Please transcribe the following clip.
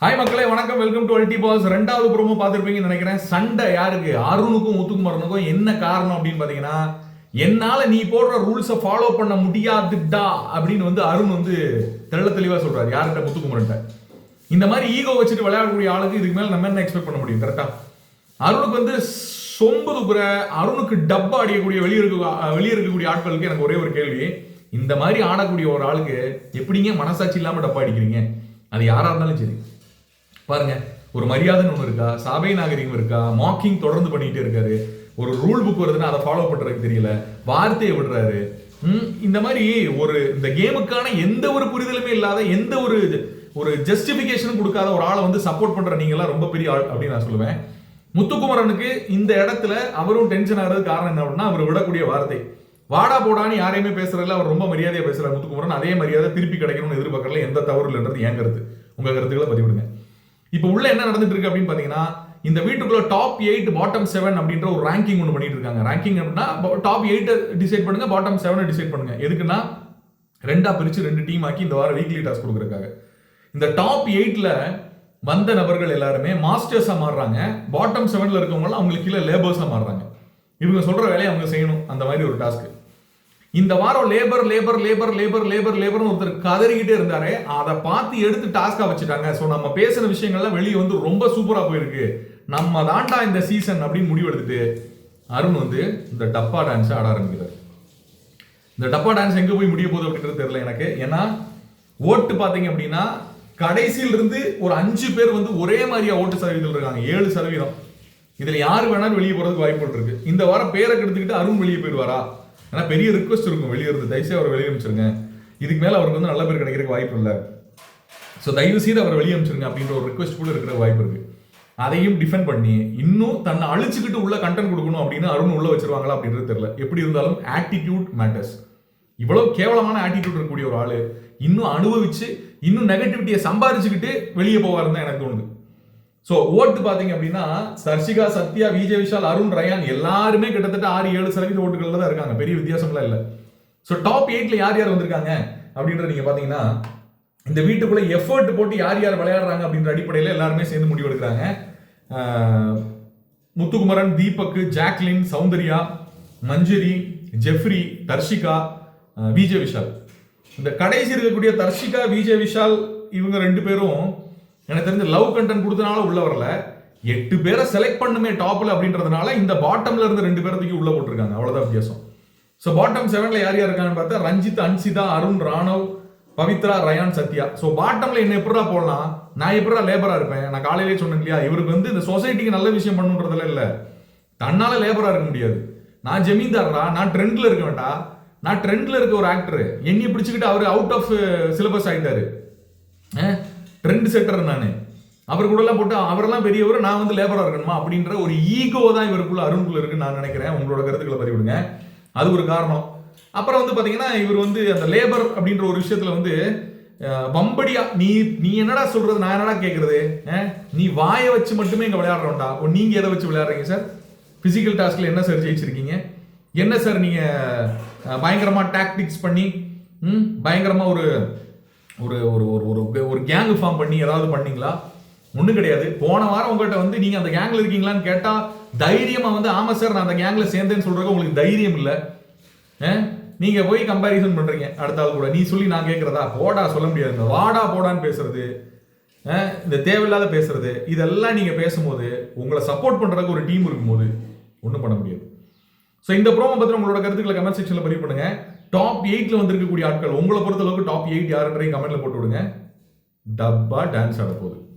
Hi மக்களே வணக்கம். Welcome to அல்டி பாஸ் ரெண்டாவது ப்ரோமோ பார்த்துருப்பீங்கன்னு நினைக்கிறேன். சண்டை யாருக்கு? அருணுக்கும் முத்துக்குமரனுக்கும் என்ன காரணம் அப்படின்னு பார்த்தீங்கன்னா என்னால் நீ போடுற ரூல்ஸை ஃபாலோ பண்ண முடியாதுடா அப்படின்னு வந்து அருண் வந்து தெள்ள தெளிவாக சொல்கிறார் யார்கிட்ட? முத்துக்குமரன்ட்ட. இந்த மாதிரி ஈகோ வச்சுட்டு விளையாடக்கூடிய ஆளுக்கு இதுக்கு மேலே நம்ம என்ன எக்ஸ்பெக்ட் பண்ண முடியும்? கரெக்டாக அருணுக்கு வந்து சொம்பு துப்புற அருணுக்கு டப்பா அடிக்கக்கூடிய வெளியே இருக்க வெளியே இருக்கக்கூடிய ஆட்களுக்கு எனக்கு ஒரே ஒரு கேள்வி. இந்த மாதிரி ஆடக்கூடிய ஒரு ஆளுக்கு எப்படிங்க மனசாட்சி இல்லாமல் டப்பா அடிக்கிறீங்க அது யாராக இருந்தாலும் சரி. பாருங்க ஒரு மரியாதைன்னு ஒன்று இருக்கா? சபை நாகரிகம் இருக்கா? மாக்கிங் தொடர்ந்து பண்ணிட்டே இருக்காரு. ஒரு ரூல் புக் வருதுன்னா அதை ஃபாலோ பண்றதுக்கு தெரியல. வார்த்தையை விடுறாரு. இந்த மாதிரி ஒரு இந்த கேமுக்கான எந்த ஒரு புரிதலுமே இல்லாத எந்த ஒரு ஒரு ஜஸ்டிபிகேஷனும் கொடுக்காத ஒரு ஆளை வந்து சப்போர்ட் பண்ற நீங்களாம் ரொம்ப பெரிய ஆள் அப்படின்னு நான் சொல்லுவேன். முத்துக்குமரனுக்கு இந்த இடத்துல அவரும் டென்ஷன் ஆகிறது காரணம் என்ன அப்படின்னா அவர் விடக்கூடிய வார்த்தை. வாடா போடான்னு யாரையுமே பேசுறதுல அவர் ரொம்ப மரியாதையா பேசுறாரு முத்துக்குமரன். அதே மரியாதை திருப்பி கிடைக்கணும்னு எதிர்பார்க்கறதுல எந்த தவறு இல்லைன்றது என் கருத்து. உங்க கருத்துக்களை பதிவிடுங்க. இப்போ உள்ள என்ன நடந்துட்டு இருக்கு அப்படின்னு பாத்தீங்கன்னா இந்த வீட்டுக்குள்ள டாப் எயிட் பாட்டம் செவன் அப்படின்ற ஒரு ரேங்கிங் ஒன்று பண்ணிட்டு இருக்காங்க. ரேங்கிங் அப்படின்னா டாப் எயிட்டை டிசைட் பண்ணுங்க பாட்டம் செவனை டிசைட் பண்ணுங்க. எதுக்குன்னா ரெண்டா பிரிச்சு ரெண்டு டீம் ஆக்கி இந்த வாரம் வீக்லி டாஸ்க் கொடுக்குறக்காக இந்த டாப் எயிட்ல வந்த நபர்கள் எல்லாருமே மாஸ்டர்ஸா மாறுறாங்க. பாட்டம் செவன்ல இருக்கவங்களாம் அவங்களுக்கு கீழே லேபர்ஸா மாறுறாங்க. இவங்க சொல்ற வேலையை அவங்க செய்யணும் அந்த மாதிரி ஒரு டாஸ்க்கு இந்த வாரம் labour labour labour labour labour லேபர்னு ஒருத்தர் கதறிக்கிட்டே இருந்தாரு. அதை பார்த்து எடுத்து டாஸ்கா வச்சுட்டாங்க. ஸோ நம்ம பேசின விஷயங்கள்லாம் வெளியே வந்து ரொம்ப சூப்பரா போயிருக்கு. நம்ம தாண்டா இந்த சீசன் அப்படின்னு முடிவெடுத்துட்டு அருண் வந்து இந்த டப்பா டான்ஸ் ஆட ஆரம்பிக்கிறார். இந்த டப்பா டான்ஸ் எங்க போய் முடிய போகுது அப்படின்றது தெரியல எனக்கு. ஏன்னா ஓட்டு பாத்தீங்க அப்படின்னா கடைசியிலிருந்து ஒரு அஞ்சு பேர் வந்து ஒரே மாதிரியா ஓட்டு சதவீதம் இருக்காங்க. ஏழு சதவீதம். இதுல யார் வேணாலும் வெளியே போறதுக்கு வாய்ப்புகள் இருக்கு. இந்த வாரம் பேரை கெடுத்துக்கிட்டு அருண் வெளியே போயிடுவாரா? ஆனால் பெரிய ரிக்வஸ்ட் இருக்கும். வெளியே இருந்து தயவுசெய்து அவர் வெளியே அனுப்பிச்சிருங்க. இதுக்கு மேலே அவருக்கு வந்து நல்ல பேர் கிடைக்கிறதுக்கு வாய்ப்பு இல்லை. ஸோ தயவு செய்து அவர் வெளியே அனுப்பிச்சிருங்க அப்படின்ற ஒரு ரிக்வஸ்ட் கூட இருக்கிற வாய்ப்பு இருக்குது அதையும் டிஃபெண்ட் பண்ணி இன்னும் தன்னை அழிச்சுக்கிட்டு உள்ள கண்டென்ட் கொடுக்கணும் அப்படின்னு அருண் உள்ள வச்சிருவாங்களா அப்படின்றது தெரியல. எப்படி இருந்தாலும் ஆட்டிடியூட் மேட்டர்ஸ் இவ்வளோ கேவலமான ஆட்டிடியூட் இருக்கக்கூடிய ஒரு ஆள் இன்னும் அனுபவிச்சு இன்னும் நெகட்டிவிட்டியை சம்பாதிச்சுக்கிட்டு வெளியே போவாருன்னு தான் எனக்கு தோணுது. ஸோ ஓட்டு பார்த்தீங்க அப்படின்னா சர்ஷிகா சத்யா விஜய் விஷால் அருண் ரயான் எல்லாருமே கிட்டத்தட்ட ஆறு ஏழு சதவீத ஓட்டுகளில் தான் இருக்காங்க. பெரிய வித்தியாசம்லாம் இல்லை. ஸோ டாப் எயிட்ல யார் யார் வந்திருக்காங்க அப்படின்றத நீங்க பார்த்தீங்கன்னா இந்த வீட்டுக்குள்ளே எஃபர்ட் போட்டு யார் யார் விளையாடுறாங்க அப்படின்ற அடிப்படையில் எல்லாருமே சேர்ந்து முடிவெடுக்கிறாங்க முத்துக்குமரன் தீபக் ஜாக்லின் சௌந்தர்யா மஞ்சரி ஜெஃப்ரி தர்ஷிகா விஜய் விஷால். இந்த கடைசி இருக்கக்கூடிய தர்ஷிகா விஜய் விஷால் இவங்க ரெண்டு பேரும் எனக்கு தெரிஞ்ச லவ் கண்டென்ட் கொடுத்தனால உள்ள வரல. எட்டு பேரை செலக்ட் பண்ணுமே டாப்ல அப்படின்றதுனால இந்த பாட்டம்ல இருந்து ரெண்டு பேரத்துக்கு உள்ள போட்டிருக்காங்க. அவ்வளவுதான் வித்தியாசம். ஸோ பாட்டம் செவன்ல யார் யார் இருக்காங்கன்னு பார்த்தா ரஞ்சித் அன்சிதா அருண் ராணவ் பவித்ரா ரயான் சத்யா. ஸோ பாட்டம்ல என்ன எப்படா போடலாம்? நான் எப்படா லேபரா இருப்பேன்? நான் காலையிலேயே சொன்னேன் இல்லையா? இவருக்கு வந்து இந்த சொசைட்டிக்கு நல்ல விஷயம் பண்ணுன்றதுல இல்லை. தன்னால லேபரா இருக்க முடியாது. நான் ஜமீன்தாரா நான் ட்ரெண்ட்ல இருக்க வேண்டாம் நான் ட்ரெண்ட்ல இருக்க ஒரு ஆக்டர் என்னைய பிடிச்சிக்கிட்டு அவர் அவுட் ஆஃப் சிலபஸ் eh, ஆயிட்டாரு. ட்ரெண்ட் செட்டர் நான். அவர் கூடலாம் போட்டு அவரெல்லாம் பெரியவர் நான் வந்து லேபராக இருக்கணுமா அப்படின்ற ஒரு ஈகோ தான் இவருக்குள்ள அருணுக்குள்ள இருக்குன்னு நான் நினைக்கிறேன். உங்களோட கருத்துக்களை பதிவிடுங்க அது ஒரு காரணம். அப்புறம் வந்து பார்த்தீங்கன்னா இவர் வந்து அந்த லேபர் அப்படின்ற ஒரு விஷயத்துல வந்து வம்படியா நீ நீ என்னடா சொல்றது நான் என்னடா கேட்கறது நீ வாயை வச்சு மட்டுமே இங்கே விளையாடுறோம்டா ஓ, நீங்கள் எதை வச்சு விளையாடுறீங்க சார் ஃபிசிக்கல் டாஸ்கில் என்ன சார் ஜெயிச்சிருக்கீங்க? என்ன சார் நீங்கள் பயங்கரமாக டாக்டிக்ஸ் பண்ணி பயங்கரமாக ஒரு ஒரு ஒரு ஒரு ஒரு ஒரு கேங் ஃபார்ம் பண்ணி ஏதாவது பண்ணீங்களா? ஒன்றும் கிடையாது. போன வாரம் உங்கள்கிட்ட வந்து நீங்கள் அந்த கேங்கில் இருக்கீங்களான்னு கேட்டால் தைரியமாக வந்து ஆமாம் சார் நான் அந்த கேங்கில் சேர்ந்தேன்னு சொல்றதுக்கு உங்களுக்கு தைரியம் இல்லை. நீங்கள் போய் கம்பேரிசன் பண்ணுறீங்க அடுத்த ஆள் கூட. நீ சொல்லி நான் கேட்குறதா போடா சொல்ல முடியாது. இந்த வாடா போடான்னு பேசுறது இந்த தேவையில்லாத பேசுறது இதெல்லாம் நீங்கள் பேசும்போது உங்களை சப்போர்ட் பண்ணுறதுக்கு ஒரு டீம் இருக்கும்போது ஒன்றும் பண்ண முடியாது. ஸோ இந்த ப்ரோமோ பற்றி உங்களோட கருத்துக்களை கமெண்ட் செக்ஷனில் பதிவு பண்ணுங்கள் டாப் எயிட்ல வந்திருக்கக்கூடிய ஆட்கள் உங்களை பொறுத்த அளவுக்கு டாப் எயிட் யாருன்றதையும் கமெண்ட்ல போட்டு விடுங்க. டப்பா டான்ஸ் ஆட போகுது.